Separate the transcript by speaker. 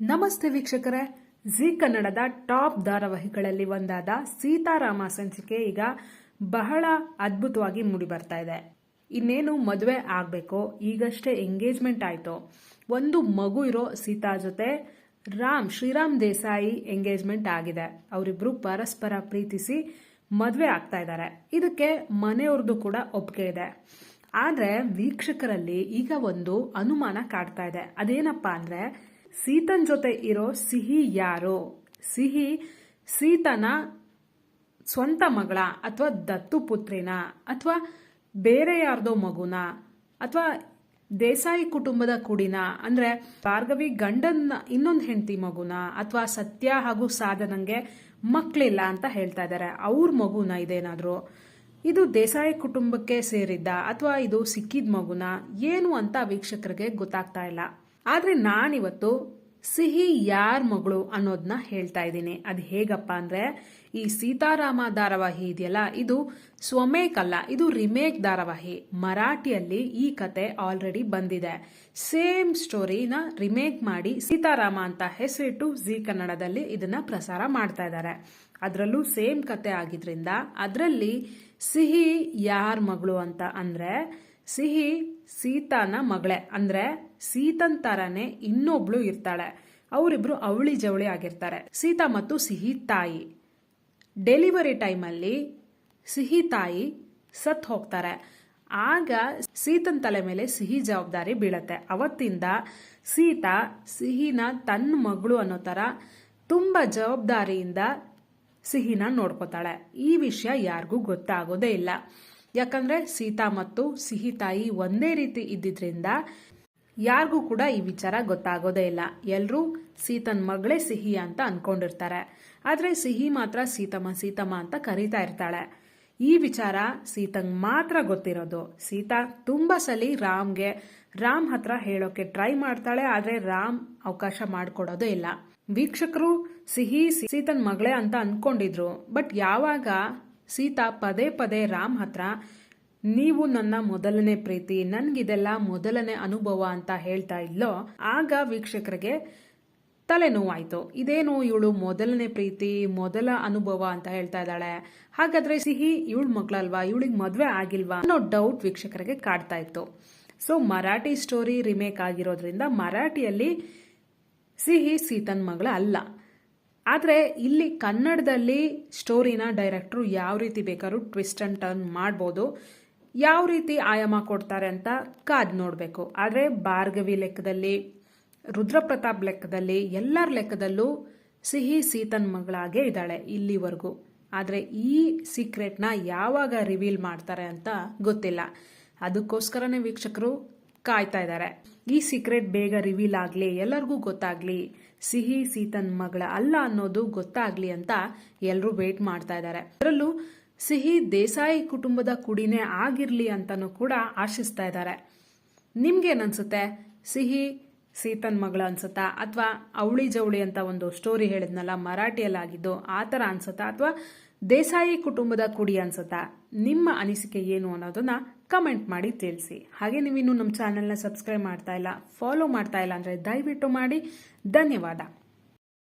Speaker 1: ನಮಸ್ತೆ ವೀಕ್ಷಕರೇ. ಜಿ ಕನ್ನಡದ ಟಾಪ್ ಧಾರಾವಾಹಿಗಳಲ್ಲಿ ಒಂದಾದ ಸೀತಾರಾಮ ಸಂಚಿಕೆ ಈಗ ಬಹಳ ಅದ್ಭುತವಾಗಿ ಮೂಡಿ ಬರ್ತಾ ಇದೆ. ಇನ್ನೇನು ಮದುವೆ ಆಗಬೇಕು, ಈಗಷ್ಟೇ ಎಂಗೇಜ್ಮೆಂಟ್ ಆಯಿತು, ಒಂದು ಮಗು ಇರೋ ಸೀತಾ ಜೊತೆ ರಾಮ್, ಶ್ರೀರಾಮ್ ದೇಸಾಯಿ ಎಂಗೇಜ್ಮೆಂಟ್ ಆಗಿದೆ. ಅವರಿಬ್ಬರು ಪರಸ್ಪರ ಪ್ರೀತಿಸಿ ಮದುವೆ ಆಗ್ತಾ ಇದ್ದಾರೆ. ಇದಕ್ಕೆ ಮನೆಯವ್ರದ್ದು ಕೂಡ ಒಪ್ಪಿಗೆ ಇದೆ. ಆದರೆ ವೀಕ್ಷಕರಲ್ಲಿ ಈಗ ಒಂದು ಅನುಮಾನ ಕಾಡ್ತಾ ಇದೆ. ಅದೇನಪ್ಪ ಅಂದ್ರೆ ಸೀತನ್ ಜೊತೆ ಇರೋ ಸಿಹಿ ಯಾರು? ಸಿಹಿ ಸೀತನ ಸ್ವಂತ ಮಗಳ ಅಥವಾ ದತ್ತು ಪುತ್ರಿನ ಅಥವಾ ಬೇರೆ ಯಾರ್ದೋ ಮಗುನ ಅಥವಾ ದೇಸಾಯಿ ಕುಟುಂಬದ ಕುಡಿನ ಅಂದ್ರೆ ಭಾರ್ಗವಿ ಗಂಡನ ಇನ್ನೊಂದು ಹೆಂಡತಿ ಮಗುನ ಅಥವಾ ಸತ್ಯ ಹಾಗೂ ಸಾಧನಂಗೆ ಮಕ್ಕಳಿಲ್ಲ ಅಂತ ಹೇಳ್ತಾ ಇದ್ದಾರೆ ಅವ್ರ ಮಗುನ ಇದೇನಾದ್ರು? ಇದು ದೇಸಾಯಿ ಕುಟುಂಬಕ್ಕೆ ಸೇರಿದ್ದ ಅಥವಾ ಇದು ಸಿಕ್ಕಿದ ಮಗುನ ಏನು ಅಂತ ವೀಕ್ಷಕರಿಗೆ ಗೊತ್ತಾಗ್ತಾ ಇಲ್ಲ. ಆದ್ರೆ ನಾನಿವತ್ತು ಸಿಹಿ ಯಾರ್ ಮಗಳು ಅನ್ನೋದನ್ನ ಹೇಳ್ತಾ ಇದ್ದೀನಿ. ಅದು ಹೇಗಪ್ಪ ಅಂದರೆ, ಈ ಸೀತಾರಾಮ ಧಾರಾವಾಹಿ ಇದೆಯಲ್ಲ, ಇದು ಸ್ವಮೇಕ್ ಅಲ್ಲ ಇದು ರಿಮೇಕ್ ಧಾರಾವಾಹಿ. ಮರಾಠಿಯಲ್ಲಿ ಈ ಕತೆ ಆಲ್ರೆಡಿ ಬಂದಿದೆ. ಸೇಮ್ ಸ್ಟೋರಿನ ರಿಮೇಕ್ ಮಾಡಿ ಸೀತಾರಾಮ ಅಂತ ಹೆಸರಿಟ್ಟು ಜಿ ಕನ್ನಡದಲ್ಲಿ ಇದನ್ನ ಪ್ರಸಾರ ಮಾಡ್ತಾ ಇದ್ದಾರೆ. ಅದರಲ್ಲೂ ಸೇಮ್ ಕತೆ ಆಗಿದ್ರಿಂದ, ಅದರಲ್ಲಿ ಸಿಹಿ ಯಾರ್ ಮಗಳು ಅಂತ ಅಂದ್ರೆ ಸಿಹಿ ಸೀತಾನ ಮಗಳೇ. ಅಂದ್ರೆ ಸೀತನ್ ತರನೇ ಇನ್ನೊಬ್ಳು ಇರ್ತಾಳೆ. ಅವರಿಬ್ರು ಅವಳಿ ಜವಳಿ ಆಗಿರ್ತಾರೆ. ಸೀತಾ ಮತ್ತು ಸಿಹಿ ತಾಯಿ. ಡೆಲಿವರಿ ಟೈಮಲ್ಲಿ ಸಿಹಿ ತಾಯಿ ಸತ್ ಹೋಗ್ತಾರೆ. ಆಗ ಸೀತನ್ ತಲೆ ಮೇಲೆ ಸಿಹಿ ಜವಾಬ್ದಾರಿ ಬೀಳತ್ತೆ. ಅವತ್ತಿಂದ ಸೀತಾ ಸಿಹಿನ ತನ್ನ ಮಗಳು ಅನ್ನೋ ತರ ತುಂಬಾ ಜವಾಬ್ದಾರಿಯಿಂದ ಸಿಹಿನ ನೋಡ್ಕೋತಾಳೆ. ಈ ವಿಷಯ ಯಾರಿಗೂ ಗೊತ್ತಾಗೋದೇ ಇಲ್ಲ. ಯಾಕಂದ್ರೆ ಸೀತಾ ಮತ್ತು ಸಿಹಿ ತಾಯಿ ಒಂದೇ ರೀತಿ ಇದ್ದಿದ್ರಿಂದ ಯಾರಿಗೂ ಕೂಡ ಈ ವಿಚಾರ ಗೊತ್ತಾಗೋದೇ ಇಲ್ಲ. ಎಲ್ಲರೂ ಸೀತನ್ ಮಗಳೇ ಸಿಹಿ ಅಂತ ಅನ್ಕೊಂಡಿರ್ತಾರೆ. ಆದ್ರೆ ಸಿಹಿ ಮಾತ್ರ ಸೀತಮ್ಮ ಸೀತಮ್ಮ ಅಂತ ಕರೀತಾ ಇರ್ತಾಳೆ. ಈ ವಿಚಾರ ಸೀತಂಗ್ ಮಾತ್ರ ಗೊತ್ತಿರೋದು. ಸೀತಾ ತುಂಬಾ ಸಲಿ ರಾಮ್ಗೆ, ರಾಮ್ ಹತ್ರ ಹೇಳೋಕೆ ಟ್ರೈ ಮಾಡ್ತಾಳೆ, ಆದ್ರೆ ರಾಮ್ ಅವಕಾಶ ಮಾಡಿಕೊಡೋದೇ ಇಲ್ಲ. ವೀಕ್ಷಕರು ಸಿಹಿ, ಸೀತನ್ ಮಗಳೇ ಅಂತ ಅನ್ಕೊಂಡಿದ್ರು. ಬಟ್ ಯಾವಾಗ ಸೀತಾ ಪದೇ ಪದೇ ರಾಮ್ ಹತ್ರ, ನೀವು ನನ್ನ ಮೊದಲನೇ ಪ್ರೀತಿ, ನನ್ಗಿದೆಲ್ಲ ಮೊದಲನೇ ಅನುಭವ ಅಂತ ಹೇಳ್ತಾ ಇಲ್ಲೋ ಆಗ ವೀಕ್ಷಕರಿಗೆ ತಲೆನೋವಾಯ್ತು. ಇದೇನು ಇವಳು ಮೊದಲನೇ ಪ್ರೀತಿ, ಮೊದಲ ಅನುಭವ ಅಂತ ಹೇಳ್ತಾ ಇದ್ದಾಳೆ? ಹಾಗಾದ್ರೆ ಸಿಹಿ ಇವಳ ಮಕ್ಕಳಲ್ವಾ ಇವಳಿಗೆ ಮದ್ವೆ ಆಗಿಲ್ವಾ? ಅನ್ನೋ ಡೌಟ್ ವೀಕ್ಷಕರಿಗೆ ಕಾಡ್ತಾ ಇತ್ತು. ಸೊ, ಮರಾಠಿ ಸ್ಟೋರಿ ರಿಮೇಕ್ ಆಗಿರೋದ್ರಿಂದ ಮರಾಠಿಯಲ್ಲಿ ಸಿಹಿ ಸೀತನ್ ಮಗಳ ಅಲ್ಲ. ಆದರೆ ಇಲ್ಲಿ ಕನ್ನಡದಲ್ಲಿ ಸ್ಟೋರಿನ ಡೈರೆಕ್ಟ್ರು ಯಾವ ರೀತಿ ಬೇಕಾದ್ರೂ ಟ್ವಿಸ್ಟ್ ಆ್ಯಂಡ್ ಟರ್ನ್ ಮಾಡ್ಬೋದು, ಯಾವ ರೀತಿ ಆಯಾಮ ಕೊಡ್ತಾರೆ ಅಂತ ಕಾದ್ ನೋಡಬೇಕು. ಆದರೆ ಭಾರ್ಗವಿ ಲೆಕ್ಕದಲ್ಲಿ, ರುದ್ರಪ್ರತಾಪ್ ಲೆಕ್ಕದಲ್ಲಿ, ಎಲ್ಲರ ಲೆಕ್ಕದಲ್ಲೂ ಸಿಹಿ ಸೀತನ್ ಮಗಳಾಗೆ ಇದ್ದಾಳೆ ಇಲ್ಲಿವರೆಗೂ. ಆದರೆ ಈ ಸೀಕ್ರೆಟ್ನ ಯಾವಾಗ ರಿವೀಲ್ ಮಾಡ್ತಾರೆ ಅಂತ ಗೊತ್ತಿಲ್ಲ. ಅದಕ್ಕೋಸ್ಕರನೇ ವೀಕ್ಷಕರು ಕಾಯ್ತಾ ಇದ್ದಾರೆ. ಈ ಸೀಕ್ರೆಟ್ ಬೇಗ ರಿವೀಲ್ ಆಗಲಿ, ಎಲ್ಲರಿಗೂ ಗೊತ್ತಾಗ್ಲಿ, ಸಿಹಿ ಸೀತನ್ ಮಗಳ ಅಲ್ಲ ಅನ್ನೋದು ಗೊತ್ತಾಗ್ಲಿ ಅಂತ ಎಲ್ಲರೂ ವೇಟ್ ಮಾಡ್ತಾ ಇದ್ದಾರೆ. ಅದರಲ್ಲೂ ಸಿಹಿ ದೇಸಾಯಿ ಕುಟುಂಬದ ಕುಡಿನೇ ಆಗಿರ್ಲಿ ಅಂತನೂ ಕೂಡ ಆಶಿಸ್ತಾ ಇದ್ದಾರೆ. ನಿಮ್ಗೇನನ್ಸುತ್ತೆ? ಸಿಹಿ ಸೀತನ್ ಮಗಳ ಅನ್ಸುತ್ತಾ? ಅಥವಾ ಅವಳಿ ಜವಳಿ ಅಂತ ಒಂದು ಸ್ಟೋರಿ ಹೇಳಿದ್ನಲ್ಲ, ಮರಾಠಿಯಲ್ಲಾಗಿದ್ದು ಆ ಥರ ಅನ್ಸುತ್ತಾ? ಅಥವಾ ದೇಸಾಯಿ ಕುಟುಂಬದ ಕುಡಿ ಅನ್ಸುತ್ತಾ? ನಿಮ್ಮ ಅನಿಸಿಕೆ ಏನು ಅನ್ನೋದನ್ನ ಕಮೆಂಟ್ ಮಾಡಿ ತಿಳಿಸಿ. ಹಾಗೆ ನೀವಿನ್ನು ನಮ್ಮ ಚಾನಲ್ನ ಸಬ್ಸ್ಕ್ರೈಬ್ ಮಾಡ್ತಾ ಇಲ್ಲ ಫಾಲೋ ಮಾಡ್ತಾ ಇಲ್ಲ ಅಂದರೆ ದಯವಿಟ್ಟು ಮಾಡಿ. ಧನ್ಯವಾದ.